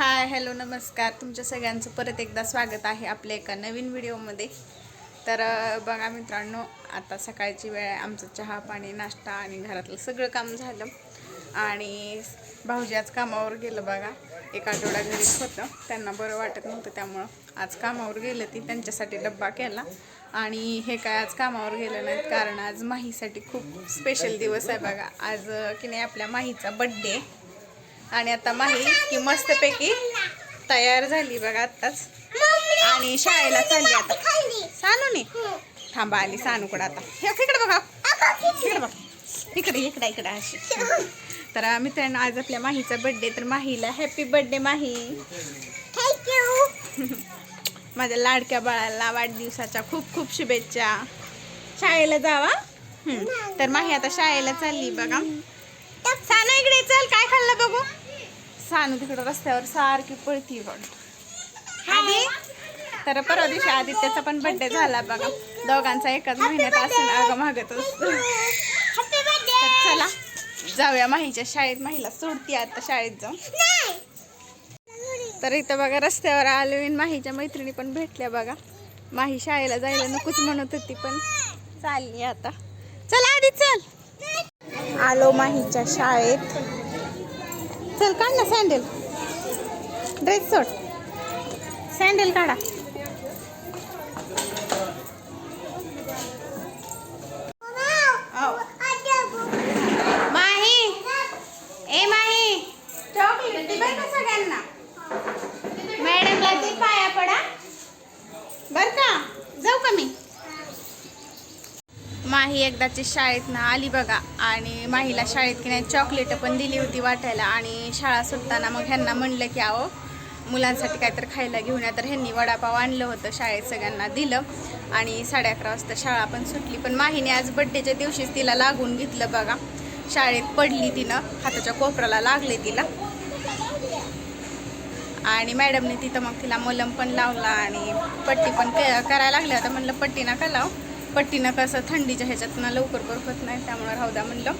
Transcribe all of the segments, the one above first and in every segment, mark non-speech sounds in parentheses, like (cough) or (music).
Hi hello नमस्कार. तुमच्या सगळ्यांचं परत एकदा स्वागत आहे आपल्या एका नवीन व्हिडिओमध्ये. तर बघा मित्रांनो आता सकाळची वेळ आहे आमचं चहा पाणी नाश्ता आणि घरातलं सगळं काम झालं. आणि भाऊजी आज कामावर गेलं बघा. एक आठवडा घरीच होतं. त्यांना बरं वाटत नव्हतं त्यामुळं आज कामावर गेलं ती. त्यांच्यासाठी डब्बा केला. आणि हे काय आज कामावर गेलं नाहीत कारण आज माहीसाठी खूप स्पेशल दिवस आहे बघा. आज की नाही आपल्या माहीचा बड्डे आणि आता माही की मस्तपैकी तयार झाली बघा आत्ताच. आणि शाळेला चालली आता. सानूने. थांबा आली सानूकडे आता. हे इकडे बघा. इकडे बघा. इकडे इकडे इकडे अशी. तर मित्रांनो आज आपल्या माहीचा बड्डे तर माहीला हॅपी बड्डे माही. (laughs) माझ्या लाडक्या बाळाला वाढदिवसाच्या खूप खूप शुभेच्छा. शाळेला जावा. तर माही आता शाळेला चालली बघा. सानू इकडे चल. काय खाल्लं बघू? सानू तिकडं रस्त्यावर सारखी पळती बघ. आधी? तर परवा दिवशी आदित्याचा पण बर्थडे झाला बघा. दोघांचा एकाच महिन्यात असून अगं मागत असतो. तर चला जाऊया माहीच्या शाळेत. माहीला सोडती आता शाळेत जाऊन. तर इथं बघा रस्त्यावर आलो आणि माहीच्या मैत्रिणी पण भेटल्या बघा. माही शाळेला जायला नकोच म्हणत होती पण चालली आता. चल आधी चल. आलो माहीच्या शाळेत. चल काढ ना सँडल ड्रेस सोड. सँडल काढा. एकदाची शाळेत ना आली बघा. आणि माहीला शाळेत की नाही चॉकलेट पण दिली होती वाटायला. आणि शाळा सुटताना मग ह्यांना म्हणलं की आहो मुलांसाठी काहीतरी खायला घेऊन या. तर ह्यांनी वडापाव आणलं होतं शाळेत सगळ्यांना दिलं. आणि साडे अकरा वाजता शाळा पण सुटली. पण माहीने आज बड्डेच्या दिवशीच तिला लागून घेतलं बघा. शाळेत पडली तिनं हाताच्या कोपराला लागले तिला. आणि मॅडमने तिथं मग तिला मलम पण लावला आणि पट्टी पण करायला लागल्या होत्या. म्हणलं पट्टी नका लाव. पट्टीनं कसं थंडीच्या ह्याच्यातनं लवकर बरकत नाही त्यामुळं राहू द्या म्हणलं.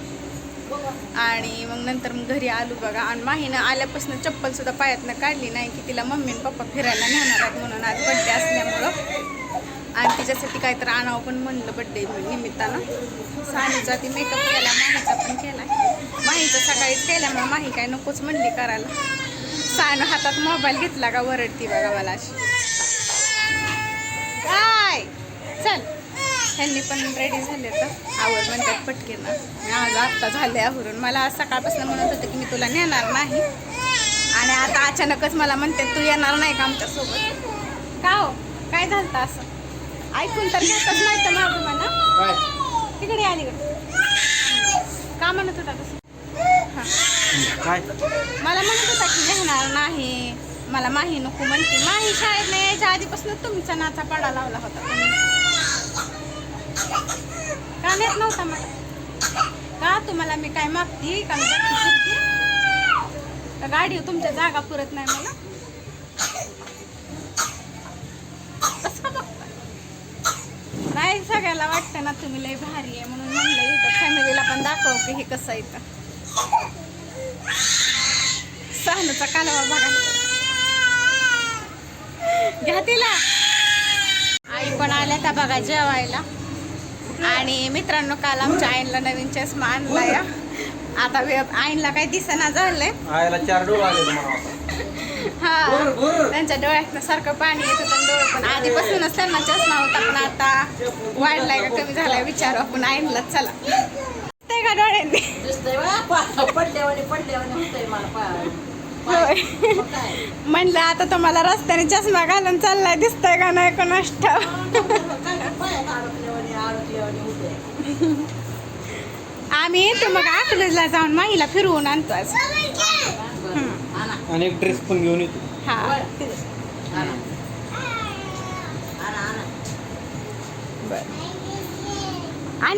आणि मग नंतर मग घरी आलो बघा. आणि माहीनं आल्यापासून चप्पल सुद्धा पायातनं काढली नाही की तिला मम्मी आणि पप्पा फिरायला नेणार आहेत म्हणून आज बड्डे असल्यामुळं. आणि तिच्यासाठी काहीतरी आणावं पण म्हणलं बड्डे निमित्तानं. सानीचा ती मेकअप केला माहीचा पण केला. माहीचं सकाळीच केल्यामुळं माही काय नकोच म्हणली करायला. सानं हातात मोबाईल घेतला का वरडती बघा मला अशी. काय? चल. ह्यांनी पण रेडी झाले तर. आवर म्हणतात पटकेन. आज आत्ता झाले आवरून. मला आज सकाळपासून म्हणत होतं की मी तुला नेणार नाही. आणि आता अचानकच मला म्हणते तू येणार नाही का आमच्यासोबत? का हो? काय झालं असं? ऐकून तर घेतच नाही तर माझं म्हणा. तिकडे आली का म्हणत होता तसं? काय? मला म्हणत होता की घेणार नाही. मला माही नको म्हणते. माही शाळेत नाही यायच्या आधीपासून तुमचा नाचा पडा लावला होता का नेत नव्हता मला. का तुम्हाला मी काय मागती? का मी गाडी तुमच्या जागा पुरत नाही मला? नाही सगळ्याला वाटतं ना तुम्ही लय भारी आहे म्हणून म्हणलं इथं फॅमिलीला पण दाखव की हे कसं आहे इथं. सहनचा कालवा बघा. घ्या तिला. आई पण आल्या त्या बघा जेवायला. आणि मित्रांनो काल आमच्या आईनला नवीन चष्मा आणलाय आता वे आईनला काही दिसेना झालंय. आयला चार डोळ आले तुम्हाला हा. त्यांच्या डोळ्यातनं सारखं पाणी येत होतं आणि डोळे पण आधीपासूनच त्यांना चष्मा होता पण आता वाढलाय का कमी झालाय विचारू आपण आईनला. चला. ते का डोळ्यांनी? दिसतंय बा, पा- पडल्यावानी पडल्यावानी होतंय मला पा- होय. मग काय? म्हणलं आता तुम्हाला रस्त्याने चष्मा घालून चाललाय. दिसतंय का नाही ठाऊक. काय पायात अडकल्यावानी. (laughs) आम्ही तर मग अकलूजला जाऊन माहीला फिरवून आणतो आज. आणा. एक ड्रेस पण घेऊन येतो. हा. आणा.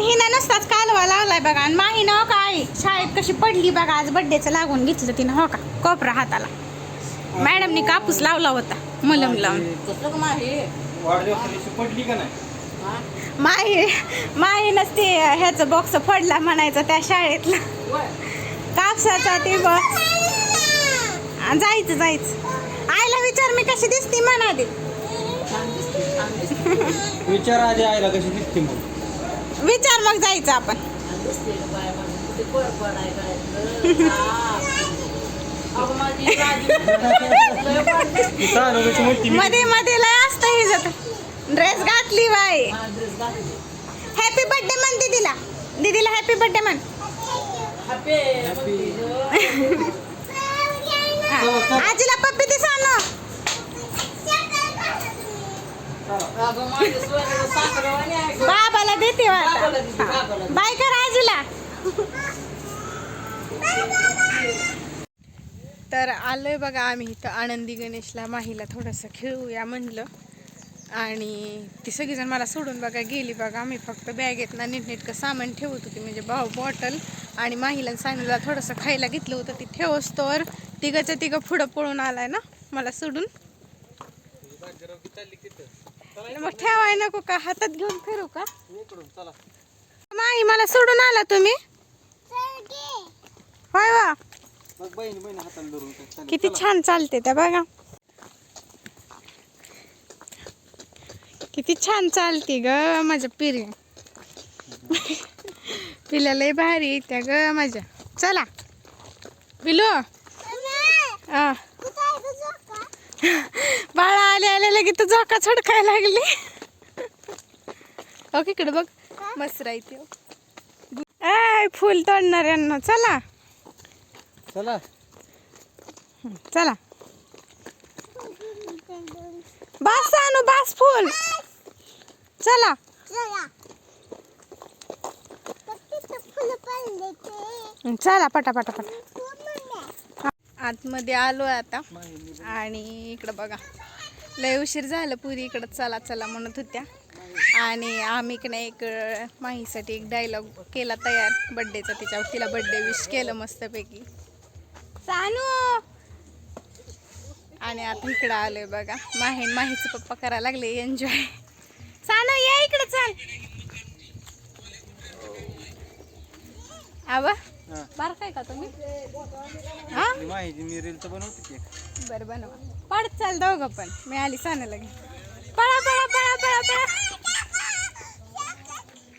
हिनं नुसताच कालवा लावलाय बघा. आणि माही ना हो का आई शाळेत कशी पडली बघा. आज बड्डेचं लागून घेतलं तिनं हो का? कोपरा हाताला. मॅडमनी कापूस लावला होता मलम लावून. पडली का नाही? माही माहीनच ते ह्याचं बॉक्स फडला म्हणायचं त्या शाळेतला. कापसाचा ते बॉक्स जायचं जायचं. आईला विचार मी कशी दिसती म्हणा दिसते विचार आधी आयला कशी दिसते मग. विचार मग जायचं आपण. (laughs) मध्ये मध्ये लय असतं हे जात. ड्रेस घातली बाई. हॅपी बर्थडे म्हण दीदीला. दीदीला हॅपी बर्थडे म्हण. हॅपी हा. आजीला पप्पी ती सांग बाबाला देते. बाय कर आजीला. तर आलोय बघा आम्ही इथं आनंदी गणेशला माहीला थोडंसं खेळूया म्हणलं. आणि ती सगळीजण मला सोडून बघा गेली बघा. मी फक्त बॅगेत ना नीटनेटकं सामान ठेवत होती म्हणजे भाऊ बॉटल आणि माहीला सानूला थोडंसं खायला घेतलं होतं. ती ठेवस्तोवर तिघंच्या तिघं पुढं पळून आलाय ना मला सोडून. मग ठेवाय नको का? हातात घेऊन फिरू का? माही मला सोडून आला तुम्ही? होय वा. किती. छान चालते त्या बघा. किती छान चालते ग माझ्या पिरी. पिल्या लय भारी त्या ग माझ्या. चला. पिलो. आ. बाळा आले आले लगे तर झोका छडकायला लागली. ओके इकडे बघ. मस्त राहते आय फुल तोडणाऱ्यांना चला. चला. चला. बास आणू बास फुल. चला. चला पटा पटा पटा आतमध्ये आलो आता. आणि इकडं बघा. लय उशीर झालं पुरी इकडं. चला चला म्हणत होत्या. आणि आम्ही इकडे एक माहीसाठी एक डायलॉग केला तयार. बड्डेचा तिच्यावर तिला बड्डे विश केलं मस्तपैकी. सानू! आणि आता इकडं आलोय बघा. माही माहीचं पप्पा करायला लागले एन्जॉय सानू ये इकडे चल. आवा. बार काय का तुम्ही? हा? माहिती मी रील तर बनवते बरं बनवा. पड चाल दोघं पण. मी आली सानाला घे पळा पळा पळा पळा पळा.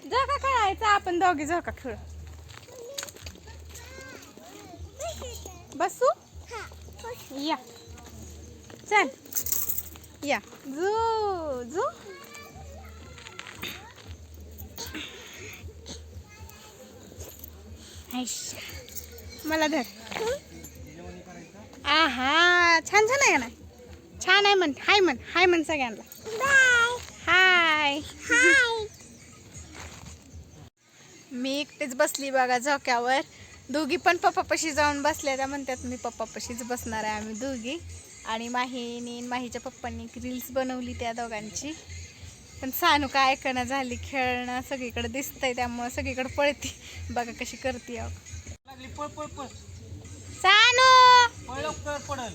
झोका खेळायचा आपण दोघे झोका खेळ. बसू. या. चल. या. झू झू ऐश. मला धर. आहा छान छान आहे ना? छान आहे म्हण. हाय म्हण. हाय म्हण सगळ्यांना. हाय. मी एकटीच बसली बघा झोक्यावर. दोघी पण पप्पापाशी जाऊन बसल्या त्या म्हणतात मी पप्पापाशीच बसणार आहे आम्ही दोघी. आणि माहीने आणि माहीच्या पप्पांनी रील्स बनवली त्या दोघांची. पण सानू काय ऐकणं झाली खेळणं सगळीकडे दिसतंय त्यामुळं सगळीकडे पळती. बघा कशी करते अहो. सानू! पडल.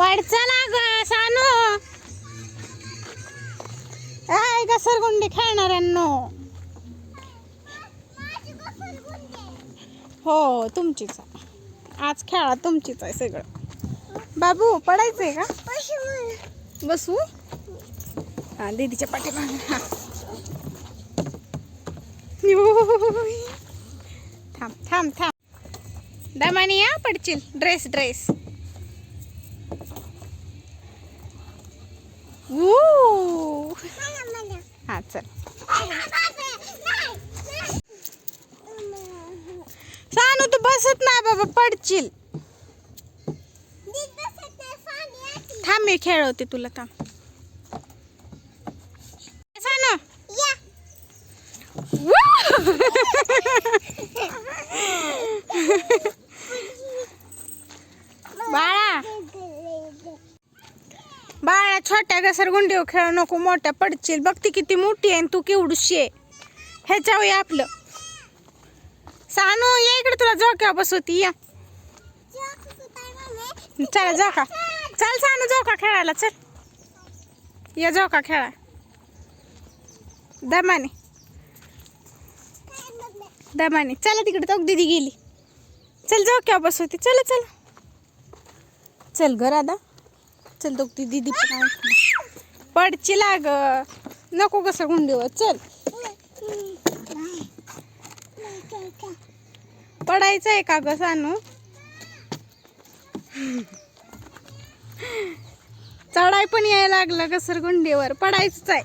पडचा ना ग सानू. काय घसरगुंडी खेळणाऱ्यांनो. हो तुमचीच. आहे. आज खेळा तुमचीच आहे सगळं. बाबू पडायचंय का? बसू. हा दीदीच्या पाठीमागे. हा. थांब थांब थांब. दमानी या पडशील ड्रेस ड्रेस Woo! हा चल सानू तू बसत नाही बाबा पडशील. थांब मी खेळवते तुला थांब! (laughs) बाळा. बाळा छोट्या घसरगुंडीवर खेळ नको मोठ्या पडशील. बघ ती किती मोठी आहे तू केवढूशी आहे. ह्याच्यावर आपलं. सानू ये इकडे तुला झोक्या बसवती या. चला झोका. चल सानू झोका खेळायला चल. या जाऊ का खेळा दमाने दमाने चला तिकडे तो दीदी गेली. चल जाऊ केव्हा बस चला चल. चल घर आदा चल तो दिदी दीदी पण पडची लाग. नको कसं गुंडीवर चल. पडायचं आहे का ग सानू? चढाय पण यायला लागलं घसरगुंडीवर. पडायचंच आहे.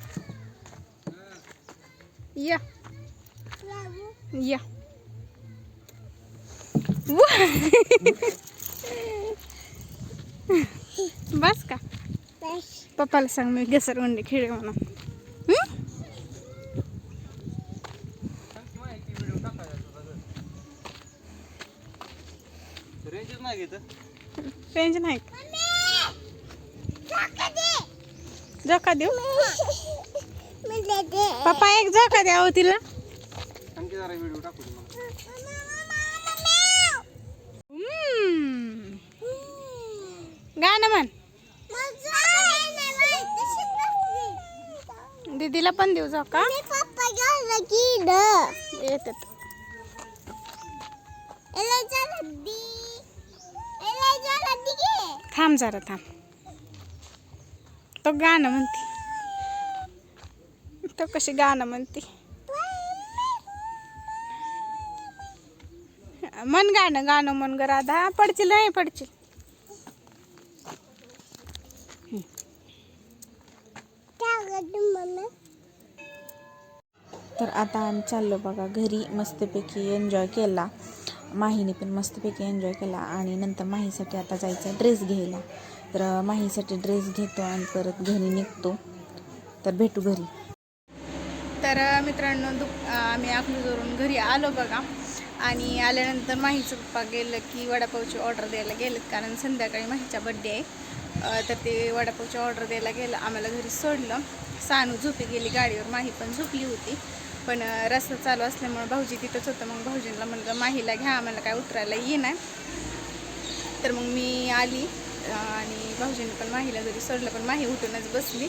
या. या. बस का? पप्पाला सांग मी घसरगुंडी खेळ म्हणून. नाही? झोका देऊ. पप्पा एक झोका द्या हो तिला. गाणं म्हण. दीदीला पण देऊ झोका. येतात. थांब जरा थांब. तो गाणं म्हणते. तो कशी गाणं म्हणते. मन गाणं गाणं मन ग राधा. पडची नाही पडचिल तर आता आम्ही चाललो बघा घरी मस्तपैकी एन्जॉय केला. माहीने पण मस्तपैकी एन्जॉय केला आणि नंतर माहीसाठी आता जायचं ड्रेस घ्यायला. तर माहीसाठी ड्रेस घेतो आणि परत घरी निघतो. तर भेटू घरी. तर मित्रांनो दुप आम्ही अकलूजवरून घरी आलो बघा. आणि आल्यानंतर माहीचं पप्पा गेलं की वडापावची ऑर्डर द्यायला गेलं कारण संध्याकाळी माहीचा बड्डे आहे. तर ते वडापावची ऑर्डर द्यायला गेलं आम्हाला घरी सोडलं. सानू झोपी गेली गाडीवर माही पण झोपली होती. पण रस्ता चालू असल्यामुळे भाऊजी तिथंच होतं. मग भाऊजींना म्हणलं माहीला घ्या आम्हाला काय उतरायला ये नाही. तर मग मी आली आणि भाऊजींनी पण माहीला घरी सोडलं पण माही उठूनच बसली.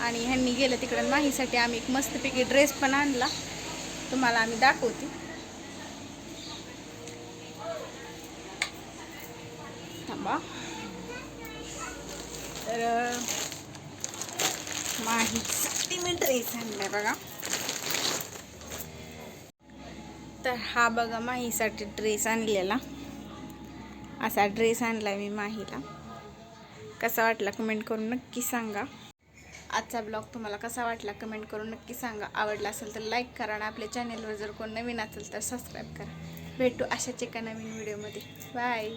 आणि ह्यांनी गेलं तिकडं माहीसाठी आम्ही एक मस्तपैकी ड्रेस पण आणला. तुम्हाला आम्ही दाखवते. थांबा. तर माहीसाठी मी ड्रेस आणलाय बघा. तर हा बघा माहीसाठी ड्रेस आणलेला. असा ड्रेस आणला मी माहीला. कसा वाटला कमेंट करून नक्की सांगा. आजचा ब्लॉग तुम्हाला कसा वाटला कमेंट करून नक्की सांगा. आवडला असेल तर लाईक करा आणि आपल्या चॅनेलवर जर कोण नवीन असेल तर सबस्क्राईब करा. भेटू अशाच एका नवीन व्हिडिओमध्ये बाय